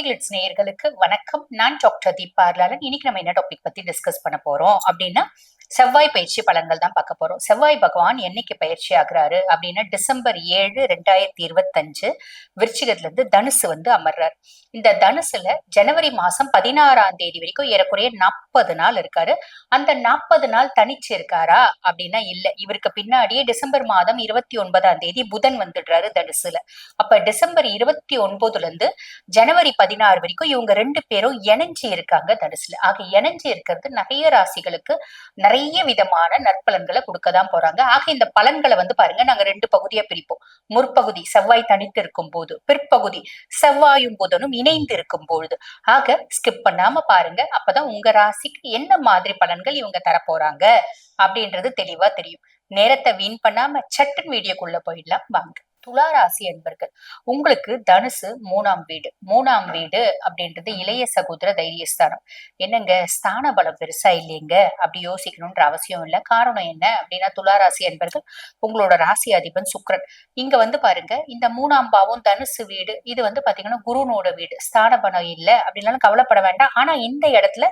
ஆப்டிகிளிட்ஸ் நேயர்களுக்கு வணக்கம். நான் டாக்டர் தீபார்லாலன் இன்னைக்கு நம்ம என்ன டாபிக் பத்தி டிஸ்கஸ் பண்ண போறோம் அப்படின்னா செவ்வாய் பயிற்சி பலன்கள் தான் பார்க்க போறோம். செவ்வாய் பகவான் என்னைக்கு பயிற்சி ஆகுறாரு அப்படின்னா டிசம்பர் ஏழு ரெண்டாயிரத்தி இருபத்தஞ்சு விருச்சிகத்துல இருந்து தனுசு வந்து அமர்றாரு. இந்த தனுசுல ஜனவரி மாசம் பதினாறாம் தேதி வரைக்கும் ஏறக்குறைய நாற்பது நாள் இருக்காரு. அந்த நாற்பது நாள் தனிச்சு இருக்காரா அப்படின்னா இல்ல. இவருக்கு பின்னாடியே டிசம்பர் மாதம் இருபத்தி ஒன்பதாம் தேதி புதன் வந்துடுறாரு தனுசுல. அப்ப டிசம்பர் இருபத்தி ஒன்பதுல இருந்து ஜனவரி பதி பதினாறு வரைக்கும் இவங்க ரெண்டு பேரும் இணைஞ்சு இருக்காங்க தனுசுல. ஆக இணைஞ்சு இருக்கிறது நிறைய ராசிகளுக்கு நிறைய விதமான நற்பலன்களை கொடுக்க தான் போறாங்க. ஆக இந்த பலன்களை வந்து பாருங்க நாங்க ரெண்டு பகுதியா பிரிப்போம். முற்பகுதி செவ்வாய் தனித்து இருக்கும் போது பிற்பகுதி செவ்வாயும் புதனும் இணைந்து இருக்கும் பொழுது ஆக ஸ்கிப் பண்ணாம பாருங்க அப்பதான் உங்க ராசிக்கு என்ன மாதிரி பலன்கள் இவங்க தரப்போறாங்க அப்படின்றது தெளிவா தெரியும். நேரத்தை வீண் பண்ணாம சட்டன் வீடியோக்குள்ள போயிடலாம். வாங்க. துலா ராசி என்பர்கள். உங்களுக்கு தனுசு மூணாம் வீடு. மூணாம் வீடு அப்படின்றது இளைய சகோதர தைரியஸ்தானம் என்னங்க? ஸ்தான பலம் பெருசா இல்லைங்க. அப்படி யோசிக்கணும்ன்ற அவசியம் இல்லை. காரணம் என்ன அப்படின்னா துளாராசி என்பர்கள் உங்களோட ராசி அதிபன் சுக்ரன் இங்க வந்து பாருங்க. இந்த மூணாம் பாவம் தனுசு வீடு. இது வந்து பாத்தீங்கன்னா குருனோட வீடு. ஸ்தான பலம் இல்லை அப்படின்னாலும் கவலைப்பட வேண்டாம். ஆனா இந்த இடத்துல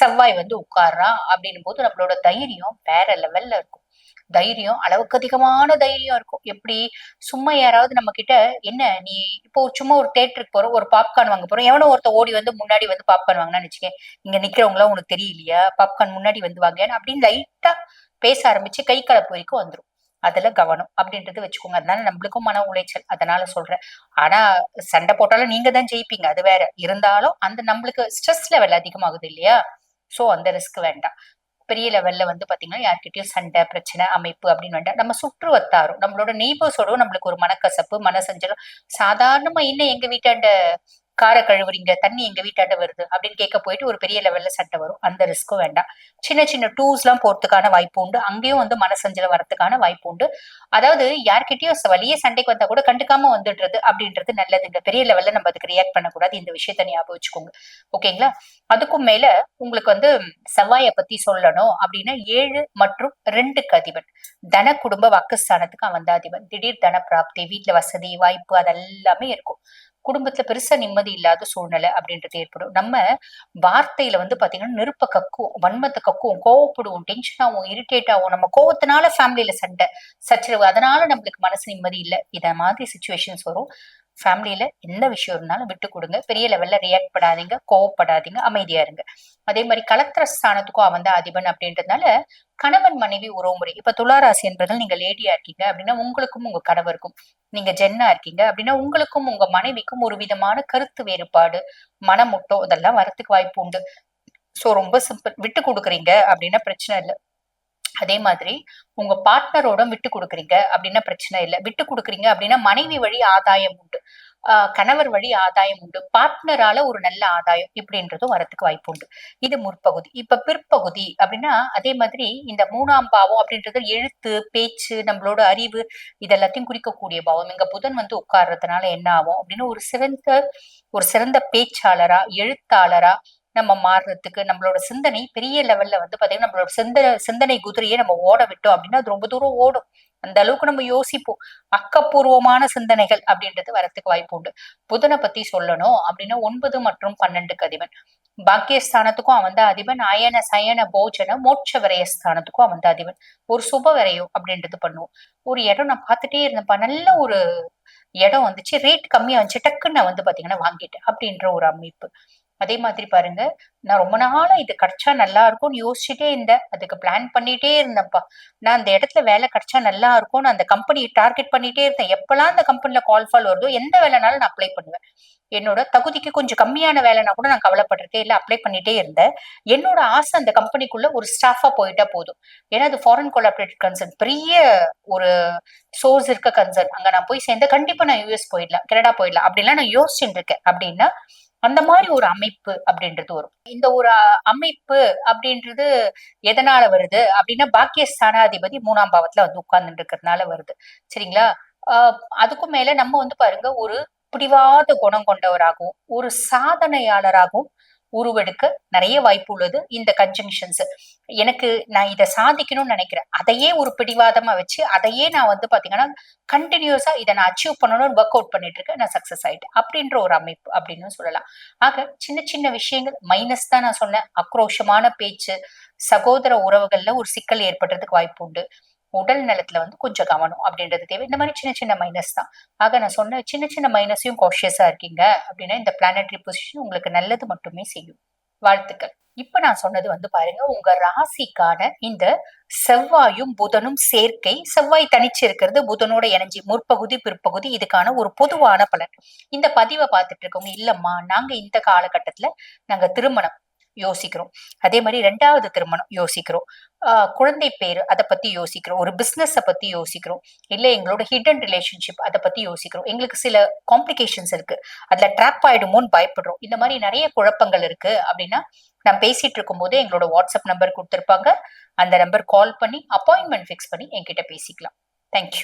செவ்வாய் வந்து உட்கார்றான் அப்படின்னும் போது நம்மளோட தைரியம் வேற லெவல்ல இருக்கும். தைரியம் அளவுக்கு அதிகமான தைரியம் இருக்கும். எப்படி? சும்மா யாராவது நம்ம கிட்ட என்ன? நீ இப்போ சும்மா ஒரு தேட்டருக்கு போறோம் ஒரு பாப்கார்ன் வாங்க போறோம் எவனோ ஒருத்த ஓடி வந்து முன்னாடி வந்து பாப்கார்ன் வாங்கினான்னு வச்சுக்கேன். இங்க நிக்கிறவங்களாம் உனக்கு தெரியலையா? பாப்கார்ன் முன்னாடி வந்து வாங்க அப்படின்னு லைட்டா பேச ஆரம்பிச்சு கை கலப்பு வரைக்கும் வந்துடும் அதுல கவனம் அப்படின்றது வச்சுக்கோங்க. அதனால நம்மளுக்கும் மன உளைச்சல். அதனால சொல்றேன். ஆனா சண்டை போட்டாலும் நீங்க தான் ஜெயிப்பீங்க. அது வேற. இருந்தாலும் அந்த நம்மளுக்கு ஸ்ட்ரெஸ் லெவல் அதிகமாகுது இல்லையா? சோ அந்த ரிஸ்க் வேண்டாம். பெரிய லெவல்ல வந்து பாத்தீங்கன்னா யார்கிட்டயும் சண்டை பிரச்சனை அமைப்பு அப்படின்னு வேண்டாம். நம்ம சுற்று வத்தாரும் நம்மளோட நெய்பர்ஸோட நம்மளுக்கு ஒரு மனக்கசப்பு மனசஞ்சலம். சாதாரணமா என்ன எங்க வீட்டாண்ட காரை கழுவுறீங்க தண்ணி எங்க வீட்டாண்ட வருது அப்படின்னு கேட்க போயிட்டு ஒரு பெரிய லெவல்ல சண்டை வரும். அந்த ரிஸ்க்கும் வேண்டாம். சின்ன சின்ன டூஸ் எல்லாம் போறதுக்கான வாய்ப்பு உண்டு. அங்கேயும் வந்து மனசஞ்சல வரதுக்கான வாய்ப்பு உண்டு. அதாவது யார்கிட்டயும் வலிய சண்டைக்கு வந்தா கூட கண்டுக்காம வந்துடுறது அப்படின்றது நல்லதுங்க. பெரிய லெவல்ல நம்ம அதுக்கு ரியாக்ட் பண்ணக்கூடாது. இந்த விஷயத்த ஞாபகம் வச்சுக்கோங்க. ஓகேங்களா? அதுக்கும் மேல உங்களுக்கு வந்து செவ்வாய பத்தி சொல்லணும் அப்படின்னா ஏழு மற்றும் ரெண்டுக்கு அதிபன். தன குடும்ப வாக்குஸ்தானத்துக்கு அவன் அதிபன். திடீர் தன பிராப்தி வீட்டுல வசதி வாய்ப்பு அதெல்லாமே இருக்கும். குடும்பத்துல பெருசா நிம்மதி இல்லாத சூழ்நிலை அப்படின்றது ஏற்படும். நம்ம வார்த்தையில வந்து பாத்தீங்கன்னா நெருப்ப கக்குவோம் வன்மத்தை கக்குவோம் கோவப்படுவோம் டென்ஷன் ஆகும் இரிட்டேட் ஆகும் நம்ம கோவத்தினால ஃபேமிலியில சண்டை சச்சரவு. அதனால நம்மளுக்கு மனசு நிம்மதி இல்லை. இத மாதிரி சுச்சுவேஷன்ஸ் வரும். ஃபேமிலியில எந்த விஷயம் இருந்தாலும் விட்டு கொடுங்க. பெரிய லெவல்ல ரியாக்ட் படாதீங்க கோவப்படாதீங்க அமைதியா இருங்க. அதே மாதிரி கலத்திர ஸ்தானத்துக்கும் அவன் தான் அதிபன் அப்படின்றதுனால கணவன் மனைவி உறவுமுறை. இப்ப துளாராசி என்பதில் நீங்க லேடியா இருக்கீங்க அப்படின்னா உங்களுக்கும் உங்க கணவருக்கும். நீங்க ஜென்னா இருக்கீங்க அப்படின்னா உங்களுக்கும் உங்க மனைவிக்கும் ஒரு விதமான கருத்து வேறுபாடு மனமுட்டம் இதெல்லாம் வரத்துக்கு வாய்ப்பு உண்டு. சோ ரொம்ப சிம்பிள் விட்டு கொடுக்குறீங்க அப்படின்னா பிரச்சனை இல்லை. அதே மாதிரி உங்க பார்ட்னரோட விட்டு கொடுக்குறீங்க அப்படின்னா பிரச்சனை இல்லை. விட்டு கொடுக்குறீங்க அப்படின்னா மனைவி வழி ஆதாயம் உண்டு. ஆஹ் கணவர் வழி ஆதாயம் உண்டு. பார்ட்னரால ஒரு நல்ல ஆதாயம் இப்படின்றதும் வரத்துக்கு வாய்ப்பு உண்டு. இது முற்பகுதி. இப்ப பிற்பகுதி அப்படின்னா அதே மாதிரி இந்த மூணாம் பாவம் அப்படின்றது எழுத்து பேச்சு நம்மளோட அறிவு இதெல்லாத்தையும் குறிக்கக்கூடிய பாவம். இங்க புதன் வந்து உட்கார்றதுனால என்ன ஆகும் அப்படின்னு ஒரு சிறந்த ஒரு சிறந்த பேச்சாளரா எழுத்தாளரா நம்ம மாறுறதுக்கு நம்மளோட சிந்தனை பெரிய லெவல்ல வந்து பாத்தீங்கன்னா நம்மளோட சிந்தனை சிந்தனை குதிரையை நம்ம ஓட விட்டோம் அப்படின்னா அது ரொம்ப தூரம் ஓடும். அந்த அளவுக்கு நம்ம யோசிப்போம். அக்கப்பூர்வமான சிந்தனைகள் அப்படின்றது வரத்துக்கு வாய்ப்பு உண்டு. புதனை பத்தி சொல்லணும் அப்படின்னா ஒன்பது மற்றும் பன்னெண்டுக்கு அதிபன். பாக்கியஸ்தானத்துக்கும் அவன் தான் அதிபன். அயன சயன போஜன மோட்ச விரயஸ்தானத்துக்கும் அவன் தான் அதிபன். ஒரு சுப விரையும் அப்படின்றது பண்ணுவோம். ஒரு இடம் நான் பார்த்துட்டே இருந்தப்பா நல்ல ஒரு இடம் வந்துச்சு. ரேட் கம்மியா வந்துச்சு. டக்குன்னு நான் வந்து பாத்தீங்கன்னா வாங்கிட்டேன் அப்படின்ற ஒரு அமைப்பு. அதே மாதிரி பாருங்க. நான் ரொம்ப நாளா இது கிடைச்சா நல்லா இருக்கும்னு யோசிச்சுட்டே இருந்தேன். அதுக்கு பிளான் பண்ணிட்டே இருந்தேன்ப்பா. நான் அந்த இடத்துல வேலை கிடைச்சா நல்லா இருக்கும்னு அந்த கம்பெனி டார்கெட் பண்ணிட்டே இருந்தேன். எப்பெல்லாம் அந்த கம்பெனில கால் ஃபால் வருதோ எந்த வேலைனாலும் நான் அப்ளை பண்ணுவேன். என்னோட தகுதிக்கு கொஞ்சம் கம்மியான வேலைனா கூட நான் கவலைப்படுறதே இல்லை அப்ளை பண்ணிட்டே இருந்தேன். என்னோட ஆசை அந்த கம்பெனிக்குள்ள ஒரு ஸ்டாஃபா போயிட்டா போதும். ஏன்னா அது ஃபாரின் கொலாபரேட்டிவ் கன்சர்ன் பெரிய ஒரு சோர்ஸ் இருக்க கன்சர்ன் அங்க நான் போய் சேர்ந்த கண்டிப்பா நான் யூஎஸ் போயிடலாம் கனடா போயிடலாம். அப்படின்லாம் நான் யோசிச்சுட்டு இருக்கேன். அப்படின்னா அந்த மாதிரி ஒரு அமைப்பு அப்படின்றது வரும். இந்த ஒரு அமைப்பு அப்படின்றது எதனால வருது? அப்படின்னா பாக்கிய ஸ்தானாதிபதி மூணாம் பாவத்துல வந்து உட்கார்ந்துட்டு இருக்கிறதுனால வருது. சரிங்களா? ஆஹ் அதுக்கும் மேல நம்ம வந்து பாருங்க ஒரு பிடிவாத குணம் கொண்டவராகவும் ஒரு சாதனையாளராகவும் உருவெடுக்க நிறைய வாய்ப்பு உள்ளது இந்த கன்ஜங்ஷன்ஸ் எனக்கு நான் இதை சாதிக்கணும்னு நினைக்கிறேன். அதையே ஒரு பிடிவாதமா வச்சு அதையே நான் வந்து பாத்தீங்கன்னா கண்டினியூஸா இதை நான் அச்சீவ் பண்ணணும்னு ஒர்க் அவுட் பண்ணிட்டு இருக்கேன். நான் சக்சஸ் ஆயிட்டேன். அப்படின்ற ஒரு அமைப்பு அப்படின்னு சொல்லலாம். ஆக சின்ன சின்ன விஷயங்கள் மைனஸ் தான் நான் சொன்னேன். ஆக்ரோஷமான பேச்சு சகோதர உறவுகள்ல ஒரு சிக்கல் ஏற்படுறதுக்கு வாய்ப்பு உண்டு. உடல் நலத்துல வந்து கொஞ்சம் கவனம் அப்படின்றது தேவை. இந்த மாதிரி சின்ன சின்ன மைனஸ் தான். ஆக நான் சொன்ன சின்ன சின்ன மைனஸையும் காஷியஸா இருக்கீங்க அப்படின்னா இந்த பிளானட்ரி பொசிஷன் உங்களுக்கு நல்லது மட்டுமே செய்யும். வாழ்த்துக்கள். இப்ப நான் சொன்னது வந்து பாருங்க உங்க ராசிக்கான இந்த செவ்வாயும் புதனும் சேர்க்கை செவ்வாய் தனிச்சு இருக்கிறது புதனோட இணைஞ்சி முற்பகுதி பிற்பகுதி இதுக்கான ஒரு பொதுவான பலன். இந்த பதிவை பார்த்துட்டு இருக்கவங்க இல்லம்மா நாங்க இந்த காலகட்டத்துல நாங்க திருமணம் யோசிக்கிறோம். அதே மாதிரி ரெண்டாவது திருமணம் யோசிக்கிறோம். குழந்தை பேர் அதை பத்தி யோசிக்கிறோம். ஒரு பிஸ்னஸை பத்தி யோசிக்கிறோம். இல்லை எங்களோட ஹிடன் ரிலேஷன்ஷிப் அதை பத்தி யோசிக்கிறோம். எங்களுக்கு சில காம்ப்ளிகேஷன்ஸ் இருக்கு. அதுல ட்ராப் ஆயிடுமோன்னு பயப்படுறோம். இந்த மாதிரி நிறைய குழப்பங்கள் இருக்கு அப்படின்னா நான் பேசிட்டு இருக்கும் போதே எங்களோட வாட்ஸ்அப் நம்பர் கொடுத்துருப்பாங்க. அந்த நம்பர் கால் பண்ணி அப்பாயின்மெண்ட் ஃபிக்ஸ் பண்ணி என்கிட்ட பேசிக்கலாம். தேங்க்யூ